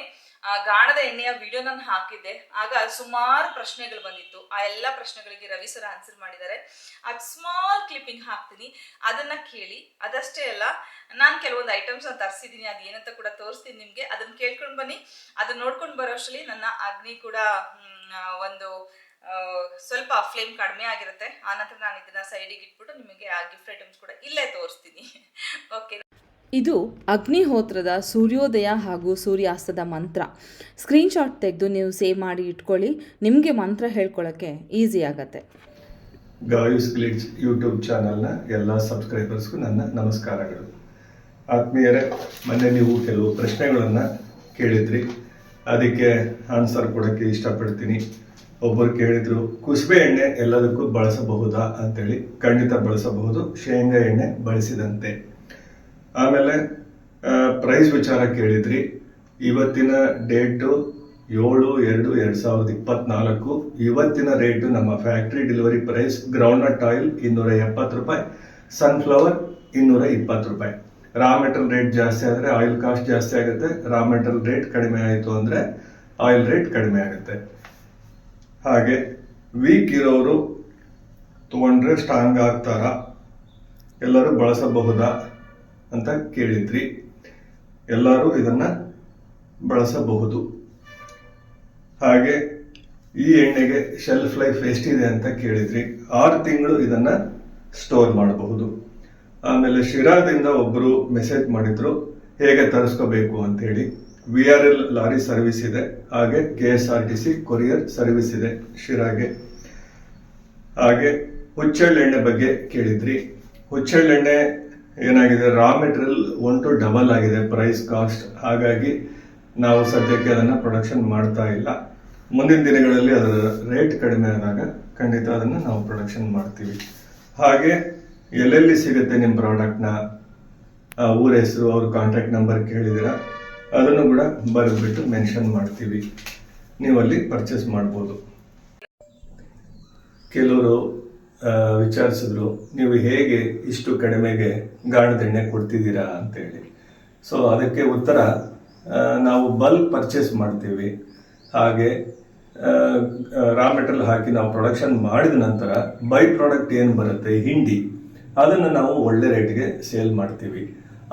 ಗಾಣದ ಎಣ್ಣೆಯ ವಿಡಿಯೋ ನಾನು ಹಾಕಿದ್ದೆ. ಆಗ ಸುಮಾರು ಪ್ರಶ್ನೆಗಳು ಬಂದಿತ್ತು. ಆ ಎಲ್ಲ ಪ್ರಶ್ನೆಗಳಿಗೆ ರವಿ ಸರ್ ಆನ್ಸರ್ ಮಾಡಿದ್ದಾರೆ. ಅದು ಸ್ಮಾಲ್ ಕ್ಲಿಪ್ಪಿಂಗ್ ಹಾಕ್ತೀನಿ. ಅದನ್ನ ಕೇಳಿ, ಅದಷ್ಟೇ ಅಲ್ಲ, ನಾನು ಕೆಲವೊಂದು ಐಟಮ್ಸ್ ತರಿಸಿದ್ದೀನಿ ಅದು ಏನಂತ ಕೂಡ ತೋರಿಸ್ತೀನಿ ನಿಮಗೆ. ಅದನ್ನ ಕೇಳ್ಕೊಂಡು ಬನ್ನಿ. ಅದನ್ನ ನೋಡ್ಕೊಂಡು ಬರೋಷ್ಟರಲ್ಲಿ ನನ್ನ ಅಗ್ನಿ ಕೂಡ ಒಂದು ಸ್ವಲ್ಪ ಫ್ಲೇಮ್ ಕಡಿಮೆ ಆಗಿರುತ್ತೆ. ಆನಂತರ ನಾನು ಇದನ್ನ ಸೈಡಿಗೆ ಇಟ್ಬಿಟ್ಟು ನಿಮಗೆ ಆ ಗಿಫ್ಟ್ ಐಟಮ್ಸ್ ಕೂಡ ಇಲ್ಲೇ ತೋರಿಸ್ತೀನಿ. ಓಕೆ [laughs] ಇದು ಅಗ್ನಿಹೋತ್ರದ ಸೂರ್ಯೋದಯ ಹಾಗೂ ಸೂರ್ಯಾಸ್ತದ ಮಂತ್ರ. ಸ್ಕ್ರೀನ್ಶಾಟ್ ತೆಗೆದು ನೀವು ಸೇವ್ ಮಾಡಿ ಇಟ್ಕೊಳ್ಳಿ. ನಿಮಗೆ ಮಂತ್ರ ಹೇಳ್ಕೊಳ್ಳೋಕ್ಕೆ ಈಸಿ ಆಗತ್ತೆ. ಗಾಯೂಸ್ ಗ್ಲಿಡ್ಸ್ ಯೂಟ್ಯೂಬ್ ಚಾನಲ್ನ ಎಲ್ಲ ಸಬ್ಸ್ಕ್ರೈಬರ್ಸ್ಗೂ ನನ್ನ ನಮಸ್ಕಾರಗಳು. ಆತ್ಮೀಯರೇ, ಮೊನ್ನೆ ನೀವು ಕೆಲವು ಪ್ರಶ್ನೆಗಳನ್ನು ಕೇಳಿದ್ರಿ. ಅದಕ್ಕೆ ಆನ್ಸರ್ ಕೊಡೋಕ್ಕೆ ಇಷ್ಟಪಡ್ತೀನಿ. ಒಬ್ಬರು ಕೇಳಿದ್ರು, ಕುಸುಬೆ ಎಣ್ಣೆ ಎಲ್ಲದಕ್ಕೂ ಬಳಸಬಹುದಾ ಅಂತೇಳಿ. ಖಂಡಿತ ಬಳಸಬಹುದು. ಶೇಂಗಾ ಎಣ್ಣೆ ಬಳಸಿದಂತೆ. ಆಮೇಲೆ ಪ್ರೈಸ್ ವಿಚಾರ ಕೇಳಿದ್ರಿ. ಇವತ್ತಿನ ಡೇಟು ಏಳು ಎರಡು ಎರಡು ಸಾವಿರದ ಇಪ್ಪತ್ನಾಲ್ಕು. ಇವತ್ತಿನ ರೇಟು ನಮ್ಮ factory delivery price groundnut oil ಇನ್ನೂರ ಎಪ್ಪತ್ತು ರೂಪಾಯಿ ಸನ್ಫ್ಲವರ್ ಇನ್ನೂರ ಇಪ್ಪತ್ತು ರೂಪಾಯಿ. ರಾ ಮೆಟೀರಿಯಲ್ ರೇಟ್ ಜಾಸ್ತಿ ಆದರೆ ಆಯಿಲ್ ಕಾಸ್ಟ್ ಜಾಸ್ತಿ ಆಗುತ್ತೆ. ರಾ ಮೆಟೀರಿಯಲ್ ರೇಟ್ ಕಡಿಮೆ ಆಯಿತು ಅಂದರೆ ಆಯಿಲ್ ರೇಟ್ ಕಡಿಮೆ ಆಗುತ್ತೆ. ಹಾಗೆ ವೀಕ್ ಇರೋರು ತೊಗೊಂಡ್ರೆ ಸ್ಟ್ರಾಂಗ್ ಆಗ್ತಾರ? ಎಲ್ಲರೂ ಬಳಸಬಹುದಾ? ಅಂತ ಕೇಳಿದ್ರಿ. ಎಲ್ಲರೂ ಇದನ್ನ ಬಳಸಬಹುದು. ಹಾಗೆ ಈ ಎಣ್ಣೆಗೆ ಶೆಲ್ಫ್ ಲೈಫ್ ಎಷ್ಟಿದೆ ಅಂತ ಕೇಳಿದ್ರಿ. ಆರು ತಿಂಗಳು ಇದನ್ನ ಸ್ಟೋರ್ ಮಾಡಬಹುದು. ಆಮೇಲೆ ಶಿರಾದಿಂದ ಒಬ್ಬರು ಮೆಸೇಜ್ ಮಾಡಿದ್ರು, ಹೇಗೆ ತರಿಸ್ಕೋಬೇಕು ಅಂತ ಹೇಳಿ. V R L lorry service ಇದೆ. ಹಾಗೆ K S R T C courier service ಇದೆ ಶಿರಾಗೆ. ಹಾಗೆ ಹುಚ್ಚೆಳ್ಳೆಣ್ಣೆ ಬಗ್ಗೆ ಕೇಳಿದ್ರಿ. ಹುಚ್ಚೆಳ್ಳೆಣ್ಣೆ ಏನಾಗಿದೆ? Raw material one to double ಆಗಿದೆ ಪ್ರೈಸ್ ಕಾಸ್ಟ್ ಹಾಗಾಗಿ ನಾವು ಸದ್ಯಕ್ಕೆ ಅದನ್ನು ಪ್ರೊಡಕ್ಷನ್ ಮಾಡ್ತಾ ಇಲ್ಲ. ಮುಂದಿನ ದಿನಗಳಲ್ಲಿ ಅದರ ರೇಟ್ ಕಡಿಮೆ ಆದಾಗ ಖಂಡಿತ ಅದನ್ನು ನಾವು ಪ್ರೊಡಕ್ಷನ್ ಮಾಡ್ತೀವಿ. ಹಾಗೆ ಎಲ್ಲೆಲ್ಲಿ ಸಿಗುತ್ತೆ ನಿಮ್ಮ ಪ್ರಾಡಕ್ಟ್ನ ಊರ ಹೆಸರು, ಅವ್ರ ಕಾಂಟ್ಯಾಕ್ಟ್ ನಂಬರ್ ಕೇಳಿದಿರ ಅದನ್ನು ಕೂಡ ಬರೆದ್ಬಿಟ್ಟು ಮೆನ್ಷನ್ ಮಾಡ್ತೀವಿ. ನೀವು ಅಲ್ಲಿ ಪರ್ಚೇಸ್ ಮಾಡ್ಬೋದು. ಕೆಲವರು ವಿಚಾರಿಸಿದ್ರು, ನೀವು ಹೇಗೆ ಇಷ್ಟು ಕಡಿಮೆಗೆ ಗಾಣದೆಣ್ಣೆ ಕೊಡ್ತಿದ್ದೀರಾ ಅಂತೇಳಿ. ಸೊ ಅದಕ್ಕೆ ಉತ್ತರ ನಾವು ಬಲ್ಕ್ ಪರ್ಚೇಸ್ ಮಾಡ್ತೀವಿ. ಹಾಗೆ ರಾ ಮೆಟೀರಿಯಲ್ ಹಾಕಿ ನಾವು ಪ್ರೊಡಕ್ಷನ್ ಮಾಡಿದ ನಂತರ ಬೈ ಪ್ರಾಡಕ್ಟ್ ಏನು ಬರುತ್ತೆ? ಹಿಂಡಿ. ಅದನ್ನು ನಾವು ಒಳ್ಳೆ ರೇಟ್ಗೆ ಸೇಲ್ ಮಾಡ್ತೀವಿ.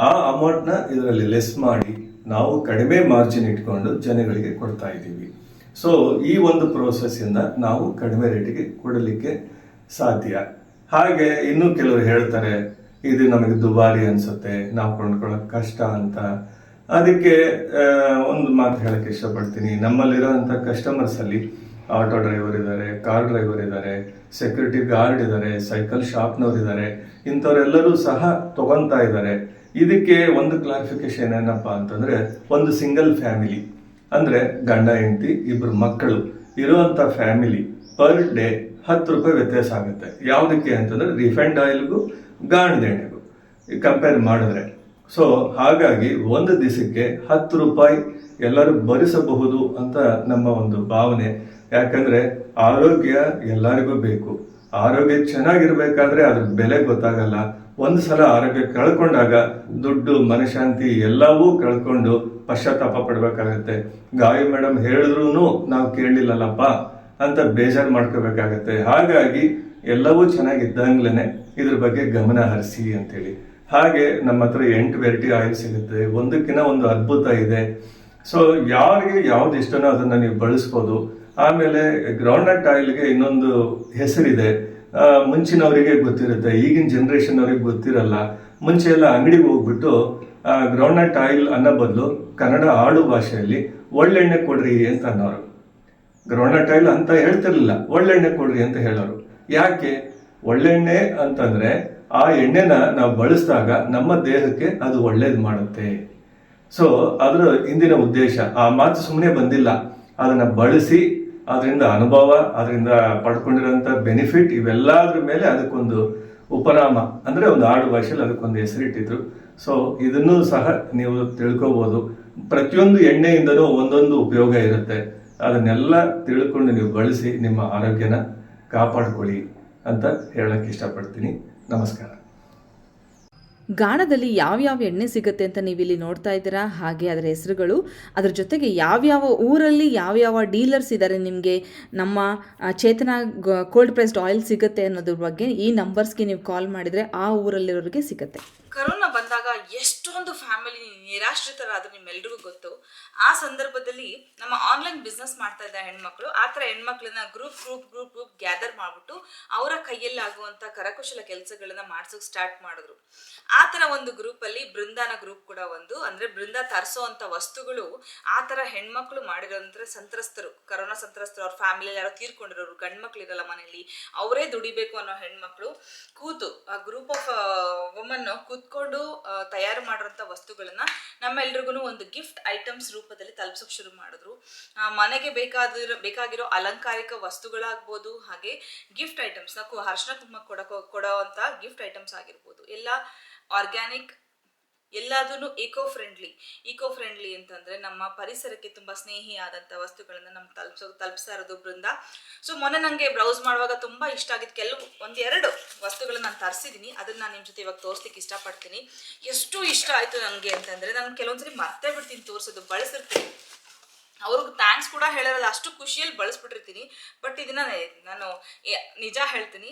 ಆ ಅಮೌಂಟ್ನ ಇದರಲ್ಲಿ ಲೆಸ್ ಮಾಡಿ ನಾವು ಕಡಿಮೆ ಮಾರ್ಜಿನ್ ಇಟ್ಕೊಂಡು ಜನಗಳಿಗೆ ಕೊಡ್ತಾ ಇದ್ದೀವಿ. ಸೊ ಈ ಒಂದು ಪ್ರೋಸೆಸ್ಸಿಂದ ನಾವು ಕಡಿಮೆ ರೇಟಿಗೆ ಕೊಡಲಿಕ್ಕೆ ಸಾಧ್ಯ. ಹಾಗೆ ಇನ್ನೂ ಕೆಲವರು ಹೇಳ್ತಾರೆ, ಇದು ನಮಗೆ ದುಬಾರಿ ಅನ್ಸುತ್ತೆ, ನಾವು ಕೊಂಡ್ಕೊಳ್ಳೋಕೆ ಕಷ್ಟ ಅಂತ. ಅದಕ್ಕೆ ಒಂದು ಮಾತು ಹೇಳಕ್ಕೆ ಇಷ್ಟಪಡ್ತೀನಿ. ನಮ್ಮಲ್ಲಿರೋಂಥ ಕಸ್ಟಮರ್ಸ್ ಅಲ್ಲಿ ಆಟೋ ಡ್ರೈವರ್ ಇದ್ದಾರೆ ಕಾರ್ ಡ್ರೈವರ್ ಇದ್ದಾರೆ ಸೆಕ್ಯೂರಿಟಿ ಗಾರ್ಡ್ ಇದ್ದಾರೆ ಸೈಕಲ್ ಶಾಪ್ನವ್ರು ಇದ್ದಾರೆ ಇಂಥವರೆಲ್ಲರೂ ಸಹ ತಗೊಂತಾ ಇದ್ದಾರೆ ಇದಕ್ಕೆ ಒಂದು ಕ್ಲಾರಿಫಿಕೇಶನ್ ಏನಪ್ಪ ಅಂತಂದ್ರೆ, ಒಂದು ಸಿಂಗಲ್ ಫ್ಯಾಮಿಲಿ ಅಂದ್ರೆ ಗಂಡ, ಹೆಂಡತಿ ಇಬ್ಬರು ಮಕ್ಕಳು ಇರುವಂತ ಫ್ಯಾಮಿಲಿ ಪರ್ ಡೇ ಹತ್ತು ರೂಪಾಯಿ ವ್ಯತ್ಯಾಸ ಆಗುತ್ತೆ. ಯಾವುದಕ್ಕೆ ಅಂತಂದರೆ ರಿಫೈಂಡ್ ಆಯಿಲ್ಗೂ ಗಾಣದ ಎಣ್ಣೆಗೂ ಕಂಪೇರ್ ಮಾಡಿದ್ರೆ. ಸೊ ಹಾಗಾಗಿ ಒಂದು ದಿವಸಕ್ಕೆ ಹತ್ತು ರೂಪಾಯಿ ಎಲ್ಲರೂ ಭರಿಸಬಹುದು ಅಂತ ನಮ್ಮ ಒಂದು ಭಾವನೆ. ಯಾಕಂದರೆ ಆರೋಗ್ಯ ಎಲ್ಲರಿಗೂ ಬೇಕು. ಆರೋಗ್ಯ ಚೆನ್ನಾಗಿರ್ಬೇಕಾದ್ರೆ ಅದ್ರ ಬೆಲೆ ಗೊತ್ತಾಗಲ್ಲ. ಒಂದು ಸಲ ಆರೋಗ್ಯ ಕಳ್ಕೊಂಡಾಗ ದುಡ್ಡು, ಮನಶಾಂತಿ ಎಲ್ಲವೂ ಕಳ್ಕೊಂಡು ಪಶ್ಚಾತ್ತಾಪ ಪಡಬೇಕಾಗತ್ತೆ. ಗಾಯಿ ಮೇಡಮ್ ಹೇಳಿದ್ರು ನಾವು ಕೇಳಲಿಲ್ಲಲ್ಲಪ್ಪ ಅಂತ ಬೇಜಾರು ಮಾಡ್ಕೋಬೇಕಾಗತ್ತೆ. ಹಾಗಾಗಿ ಎಲ್ಲವೂ ಚೆನ್ನಾಗಿದ್ದಂಗ್ಲೇನೆ ಇದ್ರ ಬಗ್ಗೆ ಗಮನ ಹರಿಸಿ ಅಂತೇಳಿ. ಹಾಗೆ ನಮ್ಮ ಹತ್ರ ಎಂಟು ವೆರೈಟಿ ಆಯಿಲ್ ಸಿಗುತ್ತೆ. ಒಂದಕ್ಕಿಂತ ಒಂದು ಅದ್ಭುತ ಇದೆ. ಸೊ ಯಾರಿಗೆ ಯಾವ್ದು ಇಷ್ಟನೋ ಅದನ್ನ ನೀವು ಬಳಸ್ಬೋದು. ಆಮೇಲೆ ಗ್ರೌಂಡ್ನಟ್ ಆಯಿಲ್ಗೆ ಇನ್ನೊಂದು ಹೆಸರಿದೆ. ಮುಂಚಿನವರಿಗೆ ಗೊತ್ತಿರುತ್ತೆ. ಈಗಿನ ಜನರೇಷನ್ ಅವ್ರಿಗೆ ಗೊತ್ತಿರಲ್ಲ. ಮುಂಚೆ ಎಲ್ಲ ಅಂಗಡಿಗೆ ಹೋಗ್ಬಿಟ್ಟು ಗ್ರೌಂಡ್ನಟ್ ಆಯಿಲ್ ಅನ್ನೋ ಬದಲು ಕನ್ನಡ ಆಡು ಭಾಷೆಯಲ್ಲಿ ಒಳ್ಳೆಣ್ಣೆ ಕೊಡ್ರಿ ಅಂತ ಅನ್ನೋರು. ಗ್ರೌಂಡ್ನಟ್ ಆಯಿಲ್ ಅಂತ ಹೇಳ್ತಿರ್ಲಿಲ್ಲ. ಒಳ್ಳೆಣ್ಣೆ ಕೊಡ್ರಿ ಅಂತ ಹೇಳೋರು. ಯಾಕೆ? ಒಳ್ಳೆಣ್ಣೆ ಅಂತಂದ್ರೆ ಆ ಎಣ್ಣೆನ ನಾವು ಬಳಸಿದಾಗ ನಮ್ಮ ದೇಹಕ್ಕೆ ಅದು ಒಳ್ಳೇದು ಮಾಡುತ್ತೆ. ಸೊ ಅದರ ಹಿಂದಿನ ಉದ್ದೇಶ, ಆ ಮಾತು ಸುಮ್ಮನೆ ಬಂದಿಲ್ಲ. ಅದನ್ನ ಬಳಸಿ, ಅದರಿಂದ ಅನುಭವ, ಅದರಿಂದ ಪಡ್ಕೊಂಡಿರೋಂಥ ಬೆನಿಫಿಟ್ ಇವೆಲ್ಲದ್ರ ಮೇಲೆ ಅದಕ್ಕೊಂದು ಉಪನಾಮ ಅಂದ್ರೆ ಒಂದು ಆಡು ಭಾಷೆಯಲ್ಲಿ ಅದಕ್ಕೊಂದು ಹೆಸರಿಟ್ಟಿದ್ರು. ಸೊ ಇದನ್ನು ಸಹ ನೀವು ತಿಳ್ಕೊಬಹುದು ಪ್ರತಿಯೊಂದು ಎಣ್ಣೆಯಿಂದನೂ ಒಂದೊಂದು ಉಪಯೋಗ ಇರುತ್ತೆ. ಅದನ್ನೆಲ್ಲ ತಿಳ್ಕೊಂಡು ನೀವು ಬಳಸಿ ನಿಮ್ಮ ಆರೋಗ್ಯನ ಕಾಪಾಡ್ಕೊಳ್ಳಿ ಅಂತ ಹೇಳಕ್ಕೆ ಇಷ್ಟಪಡ್ತೀನಿ. ನಮಸ್ಕಾರ. ಗಾಣದಲ್ಲಿ ಯಾವ್ಯಾವ ಎಣ್ಣೆ ಸಿಗುತ್ತೆ ಅಂತ ನೀವು ಇಲ್ಲಿ ನೋಡ್ತಾ ಇದ್ದೀರಾ? ಹಾಗೆ ಅದರ ಹೆಸರುಗಳು. ಅದರ ಜೊತೆಗೆ ಯಾವ್ಯಾವ ಊರಲ್ಲಿ ಯಾವ್ಯಾವ ಡೀಲರ್ಸ್ ಇದ್ದಾರೆ ನಿಮಗೆ? ನಮ್ಮ ಚೇತನ ಕೋಲ್ಡ್ ಪ್ರೆಸ್ಡ್ ಆಯಿಲ್ ಸಿಗುತ್ತೆ ಅನ್ನೋದ್ರ ಬಗ್ಗೆ ಈ ನಂಬರ್ಸ್ಗೆ ನೀವು ಕಾಲ್ ಮಾಡಿದರೆ ಆ ಊರಲ್ಲಿರೋರಿಗೆ ಸಿಗುತ್ತೆ. ಕರೋನಾ ಬಂದಾಗ ಎಷ್ಟೊಂದು ಫ್ಯಾಮಿಲಿ ನಿರಾಶ್ರಿತರಾದ್ರೆ ನಿಮ್ಮೆಲ್ರಿಗೂ ಗೊತ್ತು. ಆ ಸಂದರ್ಭದಲ್ಲಿ ನಮ್ಮ ಆನ್ಲೈನ್ ಬಿಸ್ನೆಸ್ ಮಾಡ್ತಾ ಇದ್ದ ಹೆಣ್ಮಕ್ಳು, ಆ ಥರ ಹೆಣ್ಮಕ್ಳನ್ನ group group group group gather ಮಾಡ್ಬಿಟ್ಟು ಅವರ ಕೈಯಲ್ಲಿ ಆಗುವಂತ ಕರಕುಶಲ ಕೆಲಸಗಳನ್ನ ಮಾಡ್ಸೋಕ್ ಸ್ಟಾರ್ಟ್ ಮಾಡಿದ್ರು. ಆ ಥರ ಒಂದು ಗ್ರೂಪ್ ಅಲ್ಲಿ ಬೃಂದಾನ ಗ್ರೂಪ್ ಕೂಡ ಒಂದು, ಅಂದ್ರೆ ಬೃಂದ ತರಿಸೋ ಅಂತ ವಸ್ತುಗಳು ಆ ಥರ ಹೆಣ್ಮಕ್ಳು ಮಾಡಿರೋಂಥ ಸಂತ್ರಸ್ತರು, ಕರೋನಾ ಸಂತ್ರಸ್ತರು, ಅವ್ರ ಫ್ಯಾಮಿಲಿಯಲ್ಲಿ ಯಾರೋ ತೀರ್ಕೊಂಡಿರೋರು ಗಂಡ್ಮಕ್ಳು ಇರಲ್ಲ ಮನೆಯಲ್ಲಿ ಅವರೇ ದುಡಿಬೇಕು ಅನ್ನೋ ಹೆಣ್ಮಕ್ಳು ಕೂತು, ಆ ಗ್ರೂಪ್ ಆಫ್ ವುಮನ್ ಕೂತ್ಕೊಂಡು ತಯಾರು ಮಾಡಿರೋಂಥ ವಸ್ತುಗಳನ್ನ ನಮ್ಮೆಲ್ರಿಗೂ ಒಂದು ಗಿಫ್ಟ್ ಐಟಮ್ಸ್ ರೂಪದಲ್ಲಿ ತಲುಪಿಸೋಕೆ ಶುರು ಮಾಡಿದ್ರು. ಮನೆಗೆ ಬೇಕಾದಿರೋ, ಬೇಕಾಗಿರೋ ಅಲಂಕಾರಿಕ ವಸ್ತುಗಳಾಗ್ಬೋದು, ಹಾಗೆ ಗಿಫ್ಟ್ ಐಟಮ್ಸ್ ನಾವು ಅರ್ಶನ ಕುಂಕುಮ ಕೊಡೋ ಕೊಡೋವಂಥ ಗಿಫ್ಟ್ ಐಟಮ್ಸ್ ಆಗಿರ್ಬೋದು. ಎಲ್ಲ ಆರ್ಗ್ಯಾನಿಕ್ ಎಲ್ಲದೂ ಈಕೋ ಫ್ರೆಂಡ್ಲಿ ಈಕೋ ಫ್ರೆಂಡ್ಲಿ ಅಂತಂದ್ರೆ ನಮ್ಮ ಪರಿಸರಕ್ಕೆ ತುಂಬಾ ಸ್ನೇಹಿ ಆದಂತ ವಸ್ತುಗಳನ್ನ ನಮ್ಗೆ ತಲುಪಿಸೋ, ತಲುಪಿಸ್ತಾ ಇರೋದು ಬೃಂದ ಸೊ ಮೊನ್ನೆ ನಂಗೆ ಬ್ರೌಸ್ ಮಾಡುವಾಗ ತುಂಬಾ ಇಷ್ಟ ಆಗಿದ್ದು ಕೆಲವು, ಒಂದೆರಡು ವಸ್ತುಗಳನ್ನ ನಾನು ತರಿಸಿದ್ದೀನಿ ಅದನ್ನ ನಾನು ನಿಮ್ಮ ಜೊತೆ ಇವಾಗ ತೋರಿಸ್ಲಿಕ್ಕೆ ಇಷ್ಟಪಡ್ತೀನಿ. ಎಷ್ಟು ಇಷ್ಟ ಆಯ್ತು ನನಗೆ ಅಂತಂದ್ರೆ ನಾನು ಕೆಲವೊಂದ್ಸರಿ ಮತ್ತೆ ಬಿಡ್ತೀನಿ ತೋರಿಸೋದು, ಬಳಸಿರ್ತೀನಿ. ಅವ್ರಿಗೆ ಥ್ಯಾಂಕ್ಸ್ ಕೂಡ ಹೇಳಿರಲ್ಲ ಅಷ್ಟು ಖುಷಿಯಲ್ಲಿ ಬಳಸ್ಬಿಟ್ಟಿರ್ತೀನಿ. ಬಟ್ ಇದನ್ನ ನಾನು ನಿಜ ಹೇಳ್ತೀನಿ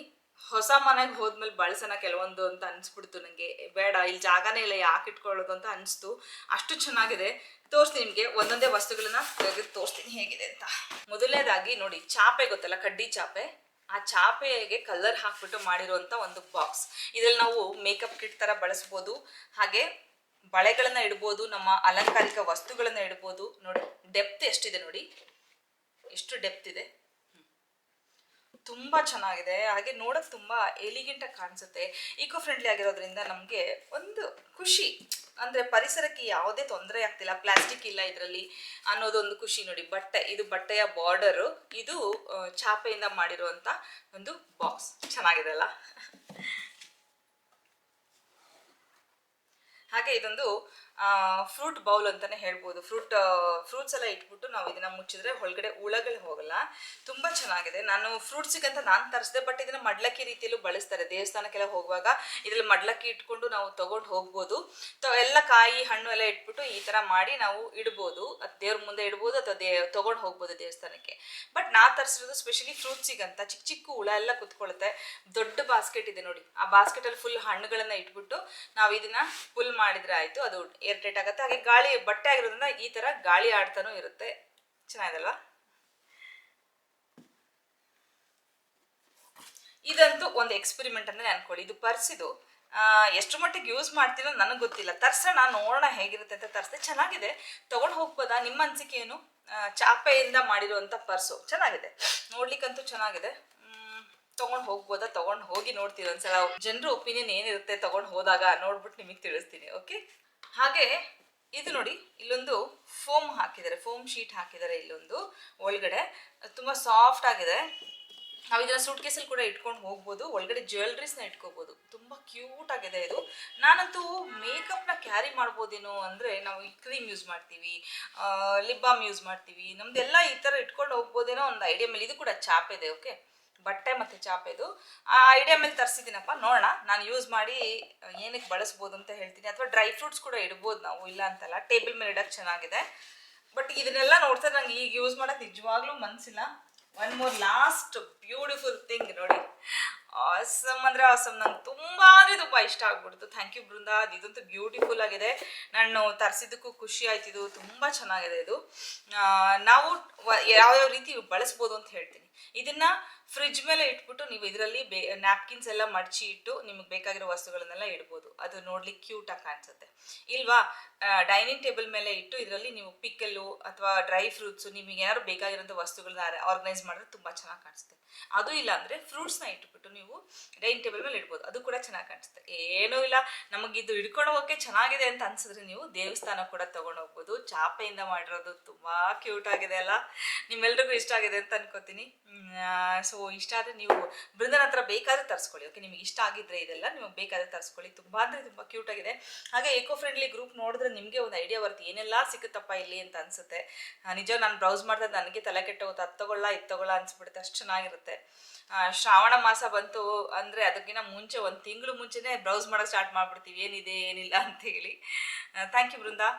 ಹೊಸ ಮನೆಗೆ ಹೋದ್ಮೇಲೆ ಬಳಸೋಣ ಕೆಲವೊಂದು ಅಂತ ಅನ್ಸ್ಬಿಡ್ತು ನನಗೆ ಬೇಡ ಇಲ್ಲಿ ಜಾಗನೇ ಇಲ್ಲ, ಯಾಕೆ ಇಟ್ಕೊಳ್ಳೋದು ಅಂತ ಅನಿಸ್ತು. ಅಷ್ಟು ಚೆನ್ನಾಗಿದೆ. ತೋರಿಸ್ತೀನಿ ನಿಮಗೆ, ಒಂದೊಂದೇ ವಸ್ತುಗಳನ್ನ ತೆಗೆದು ತೋರಿಸ್ತೀನಿ ಹೇಗಿದೆ ಅಂತ. ಮೊದಲನೇದಾಗಿ ನೋಡಿ, ಚಾಪೆ ಗೊತ್ತಲ್ಲ, ಕಡ್ಡಿ ಚಾಪೆ? ಆ ಚಾಪೆಗೆ ಕಲರ್ ಹಾಕ್ಬಿಟ್ಟು ಮಾಡಿರುವಂತ ಒಂದು ಬಾಕ್ಸ್. ಇದರಲ್ಲಿ ನಾವು ಮೇಕಪ್ ಕಿಟ್ ತರ ಬಳಸ್ಬೋದು. ಹಾಗೆ ಬಳೆಗಳನ್ನ ಇಡ್ಬೋದು, ನಮ್ಮ ಅಲಂಕಾರಿಕ ವಸ್ತುಗಳನ್ನ ಇಡ್ಬೋದು. ನೋಡಿ ಡೆಪ್ತ್ ಎಷ್ಟಿದೆ ನೋಡಿ. ಎಷ್ಟು ಡೆಪ್ತ್ ಇದೆ? ತುಂಬಾ ಚೆನ್ನಾಗಿದೆ. ಹಾಗೆ ನೋಡಕ್ ತುಂಬಾ ಎಲಿಗೆಂಟ್ ಆಗಿ ಕಾಣಿಸುತ್ತೆ. ಈಕೋ ಫ್ರೆಂಡ್ಲಿ ಆಗಿರೋದ್ರಿಂದ ನಮಗೆ ಒಂದು ಖುಷಿ. ಅಂದ್ರೆ ಪರಿಸರಕ್ಕೆ ಯಾವುದೇ ತೊಂದರೆ ಆಗ್ತಿಲ್ಲ. ಪ್ಲಾಸ್ಟಿಕ್ ಇಲ್ಲ ಇದರಲ್ಲಿ ಅನ್ನೋದೊಂದು ಖುಷಿ ನೋಡಿ. ಬಟ್ಟೆ, ಇದು ಬಟ್ಟೆಯ ಬಾರ್ಡರ್ ಇದು ಚಾಪೆಯಿಂದ ಮಾಡಿರುವಂತ ಒಂದು ಬಾಕ್ಸ್ ಚೆನ್ನಾಗಿದೆ ಅಲ್ಲ? ಹಾಗೆ ಇದೊಂದು ಫ್ರೂಟ್ ಬೌಲ್ ಅಂತಾನೆ ಹೇಳ್ಬೋದು. ಫ್ರೂಟ್ ಫ್ರೂಟ್ಸ್ ಎಲ್ಲ ಇಟ್ಬಿಟ್ಟು ನಾವು ಇದನ್ನ ಮುಚ್ಚಿದ್ರೆ ಒಳಗಡೆ ಹುಳಗಳು ಹೋಗಲ್ಲ. ತುಂಬಾ ಚೆನ್ನಾಗಿದೆ. ನಾನು ಫ್ರೂಟ್ಸಿಗಂತ ನಾನು ತರಿಸಿದೆ ಬಟ್ ಇದನ್ನ ಮಡ್ಲಕ್ಕಿ ರೀತಿಯಲ್ಲೂ ಬಳಸ್ತಾರೆ. ದೇವಸ್ಥಾನಕ್ಕೆಲ್ಲ ಹೋಗುವಾಗ ಇದ್ರಲ್ಲಿ ಮಡ್ಲಕ್ಕಿ ಇಟ್ಕೊಂಡು ನಾವು ತಗೊಂಡು ಹೋಗ್ಬೋದು. ಎಲ್ಲ ಕಾಯಿ, ಹಣ್ಣು ಎಲ್ಲ ಇಟ್ಬಿಟ್ಟು ಈ ತರ ಮಾಡಿ ನಾವು ಇಡ್ಬೋದು. ಅದು ದೇವ್ರ ಮುಂದೆ ಇಡ್ಬೋದು ಅಥವಾ ದೇ, ತಗೊಂಡು ಹೋಗ್ಬೋದು ದೇವಸ್ಥಾನಕ್ಕೆ. ಬಟ್ ನಾ ತರಿಸಿರೋದು ಸ್ಪೆಷಲಿ ಫ್ರೂಟ್ಸಿಗಂತ ಚಿಕ್ಕ ಚಿಕ್ಕ ಹುಳ ಎಲ್ಲ ಕುತ್ಕೊಳ್ಳುತ್ತೆ ದೊಡ್ಡ ಬಾಸ್ಕೆಟ್ ಇದೆ ನೋಡಿ. ಆ ಬಾಸ್ಕೆಟ್ ಅಲ್ಲಿ ಫುಲ್ ಹಣ್ಣುಗಳನ್ನ ಇಟ್ಬಿಟ್ಟು ನಾವು ಇದನ್ನ ಫುಲ್ ಮಾಡಿದ್ರೆ ಆಯ್ತು. ಅದು ಏರ್ ಟೈಟ್ ಆಗುತ್ತೆ. ಹಾಗೆ ಗಾಳಿ ಬಟ್ಟೆ ಆಗಿರೋದ್ರಿಂದ ಈ ತರ ಗಾಳಿ ಆಡ್ತಾನೂ ಇರುತ್ತೆ. ಚೆನ್ನಾಗಿದಲ್ವಾ? ಇದಂತೂ ಒಂದು ಎಕ್ಸ್ಪೆರಿಮೆಂಟ್ ಅಂದ್ರೆ ಅನ್ಕೊಳ್ಳಿ. ಇದು ಪರ್ಸಿದು. ಎಷ್ಟು ಮಟ್ಟಿಗೆ ಯೂಸ್ ಮಾಡ್ತೀನೋ ನನಗೆ ಗೊತ್ತಿಲ್ಲ. ತರ್ಸೋಣ, ನೋಡೋಣ ಹೇಗಿರುತ್ತೆ ಅಂತ ತರ್ಸಿದೆ. ಚೆನ್ನಾಗಿದೆ. ತಗೊಂಡು ಹೋಗ್ಬೋದಾ? ನಿಮ್ಮ ಅನಿಸಿಕೆ ಏನು? ಚಾಪೆಯಿಂದ ಮಾಡಿರುವಂಥ ಪರ್ಸು. ಚೆನ್ನಾಗಿದೆ. ನೋಡ್ಲಿಕ್ಕಂತೂ ಚೆನ್ನಾಗಿದೆ. ತಗೊಂಡು ಹೋಗ್ಬೋದಾ? ತಗೊಂಡು ಹೋಗಿ ನೋಡ್ತೀನಿ ಒಂದ್ಸಲ. ಜನರ ಒಪಿನಿಯನ್ ಏನಿರುತ್ತೆ ತಗೊಂಡು ಹೋದಾಗ ನೋಡ್ಬಿಟ್ಟು ನಿಮಗೆ ತಿಳಿಸ್ತೀನಿ. ಓಕೆ ಹಾಗೆ ಇದು ನೋಡಿ, ಇಲ್ಲೊಂದು ಫೋಮ್ ಹಾಕಿದ್ದಾರೆ, ಫೋಮ್ ಶೀಟ್ ಹಾಕಿದ್ದಾರೆ ಇಲ್ಲೊಂದು ಒಳಗಡೆ. ತುಂಬ ಸಾಫ್ಟ್ ಆಗಿದೆ. ನಾವು ಇದನ್ನ ಸೂಟ್ ಕೇಸಲ್ಲಿ ಕೂಡ ಇಟ್ಕೊಂಡು ಹೋಗ್ಬೋದು, ಒಳಗಡೆ ಜ್ಯುವೆಲ್ರೀಸ್ನ ಇಟ್ಕೋಬೋದು. ತುಂಬ ಕ್ಯೂಟ್ ಆಗಿದೆ ಇದು. ನಾನಂತೂ ಮೇಕಪ್ನ ಕ್ಯಾರಿ ಮಾಡ್ಬೋದೇನೋ ಅಂದರೆ, ನಾವು ಕ್ರೀಮ್ ಯೂಸ್ ಮಾಡ್ತೀವಿ ಲಿಪ್ ಬಾಮ್ ಯೂಸ್ ಮಾಡ್ತೀವಿ, ನಮ್ದೆಲ್ಲ ಈ ಥರ ಇಟ್ಕೊಂಡು ಹೋಗ್ಬೋದೇನೋ ಒಂದು ಐಡಿಯಾ ಮೇಲೆ ಇದು ಕೂಡ ಚಾಪ್ ಇದೆ ಓಕೆ ಬಟ್ಟೆ ಮತ್ತು ಚಾಪೆದು ಆ ಐಡಿಯಾ ಮೇಲೆ ತರಿಸಿದ್ದೀನಪ್ಪ, ನೋಡೋಣ. ನಾನು ಯೂಸ್ ಮಾಡಿ ಏನಕ್ಕೆ ಬಳಸ್ಬೋದು ಅಂತ ಹೇಳ್ತೀನಿ. ಅಥವಾ ಡ್ರೈ ಫ್ರೂಟ್ಸ್ ಕೂಡ ಇಡ್ಬೋದು ನಾವು, ಇಲ್ಲ ಅಂತಲ್ಲ. ಟೇಬಲ್ ಮೇಲೆ ಇಡೋಕ್ಕೆ ಚೆನ್ನಾಗಿದೆ. ಬಟ್ ಇದನ್ನೆಲ್ಲ ನೋಡ್ತಾ ನಂಗೆ ಈಗ ಯೂಸ್ ಮಾಡೋಕೆ ನಿಜವಾಗ್ಲೂ ಮನಸ್ಸಿಲ್ಲ one more last beautiful thing ನೋಡಿ. ಆಸಮ್ ಅಂದರೆ ಆಸಮ್ ನಂಗೆ ತುಂಬಾ ತುಂಬಾ ಇಷ್ಟ ಆಗ್ಬಿಡ್ತು. Thank you Brinda. ಇದಂತೂ ಬ್ಯೂಟಿಫುಲ್ ಆಗಿದೆ. ನಾನು ತರಿಸಿದ್ದಕ್ಕೂ ಖುಷಿ ಆಯ್ತು. ಇದು ತುಂಬಾ ಚೆನ್ನಾಗಿದೆ ಇದು. ನಾವು ಯಾವ್ಯಾವ ರೀತಿ ಬಳಸ್ಬೋದು ಅಂತ ಹೇಳ್ತೀನಿ. ಇದನ್ನ ಫ್ರಿಜ್ ಮೇಲೆ ಇಟ್ಬಿಟ್ಟು ನೀವು ಇದರಲ್ಲಿ ನ್ಯಾಪ್ಕಿನ್ಸ್ ಎಲ್ಲ ಮಡಚಿ ಇಟ್ಟು ನಿಮಗೆ ಬೇಕಾಗಿರೋ ವಸ್ತುಗಳನ್ನೆಲ್ಲ ಇಡ್ಬೋದು. ಅದು ನೋಡ್ಲಿಕ್ಕೆ ಕ್ಯೂಟ್ ಆಗಿ ಕಾಣಿಸುತ್ತೆ. ಇಲ್ವಾ? ಡೈನಿಂಗ್ ಟೇಬಲ್ ಮೇಲೆ ಇಟ್ಟು ಇದರಲ್ಲಿ ನೀವು ಪಿಕ್ಕಲ್ಲು ಅಥವಾ ಡ್ರೈ ಫ್ರೂಟ್ಸು ನಿಮಗೆ ಏನಾದ್ರು ಬೇಕಾಗಿರೋಂಥ ವಸ್ತುಗಳನ್ನ ಆರ್ಗನೈಸ್ ಮಾಡಿದ್ರೆ ತುಂಬ ಚೆನ್ನಾಗಿ ಕಾಣಿಸುತ್ತೆ. ಅದು ಇಲ್ಲ ಅಂದರೆ ಫ್ರೂಟ್ಸ್ನ ಇಟ್ಬಿಟ್ಟು ನೀವು ಡೈನಿಂಗ್ ಟೇಬಲ್ ಮೇಲೆ ಇಡ್ಬೋದು. ಅದು ಕೂಡ ಚೆನ್ನಾಗಿ ಕಾಣಿಸುತ್ತೆ. ಏನೂ ಇಲ್ಲ. ನಮಗಿದು ಹಿಡ್ಕೊಂಡು ಹೋಗೋಕ್ಕೆ ಚೆನ್ನಾಗಿದೆ ಅಂತ ಅನ್ಸಿದ್ರೆ ನೀವು ದೇವಸ್ಥಾನ ಕೂಡ ತಗೊಂಡು ಹೋಗ್ಬೋದು. ಚಾಪೆಯಿಂದ ಮಾಡಿರೋದು ತುಂಬ ಕ್ಯೂಟ್ ಆಗಿದೆ ಅಲ್ಲ? ನಿಮ್ಮೆಲ್ರಿಗೂ ಇಷ್ಟ ಆಗಿದೆ ಅಂತ ಅನ್ಕೋತೀನಿ. ಸೊ ಇಷ್ಟ ಆದರೆ ನೀವು ಬೃಂದನ ಹತ್ರ ಬೇಕಾದ್ರೆ ತರಿಸ್ಕೊಳ್ಳಿ ಓಕೆ ನಿಮಗೆ ಇಷ್ಟ ಆಗಿದ್ರೆ ಇದೆಲ್ಲ ನಿಮಗೆ ಬೇಕಾದ್ರೆ ತರಿಸ್ಕೊಳ್ಳಿ. ತುಂಬ ಅಂದರೆ ತುಂಬ ಕ್ಯೂಟ್ ಆಗಿದೆ. ಹಾಗೆ ಏಕೋ ಫ್ರೆಂಡ್ಲಿ ಗ್ರೂಪ್ ನೋಡಿದ್ರೆ ನಿಮಗೆ ಒಂದು ಐಡಿಯಾ ಬರುತ್ತೆ, ಏನೆಲ್ಲ ಸಿಗುತ್ತಪ್ಪ ಇಲ್ಲಿ ಅಂತ ಅನಿಸುತ್ತೆ. ನಿಜ ನಾನು ಬ್ರೌಸ್ ಮಾಡಿದ್ರೆ ನನಗೆ ತಲೆ ಕೆಟ್ಟ ಹೋಗುತ್ತೆ, ಅದು ತಗೊಳ್ಳ, ಇದು ತಗೊಳ್ಳ ಅನ್ಸ್ಬಿಡುತ್ತೆ, ಅಷ್ಟು ಚೆನ್ನಾಗಿರುತ್ತೆ. ಶ್ರಾವಣ ಮಾಸ ಬಂತು ಅಂದರೆ ಅದಕ್ಕಿಂತ ಮುಂಚೆ ಒಂದು ತಿಂಗಳು ಮುಂಚೆನೇ ಬ್ರೌಸ್ ಮಾಡೋಕ್ಕೆ ಸ್ಟಾರ್ಟ್ ಮಾಡ್ಬಿಡ್ತೀವಿ, ಏನಿದೆ, ಏನಿಲ್ಲ ಅಂತ ಹೇಳಿ. Thank you Brinda.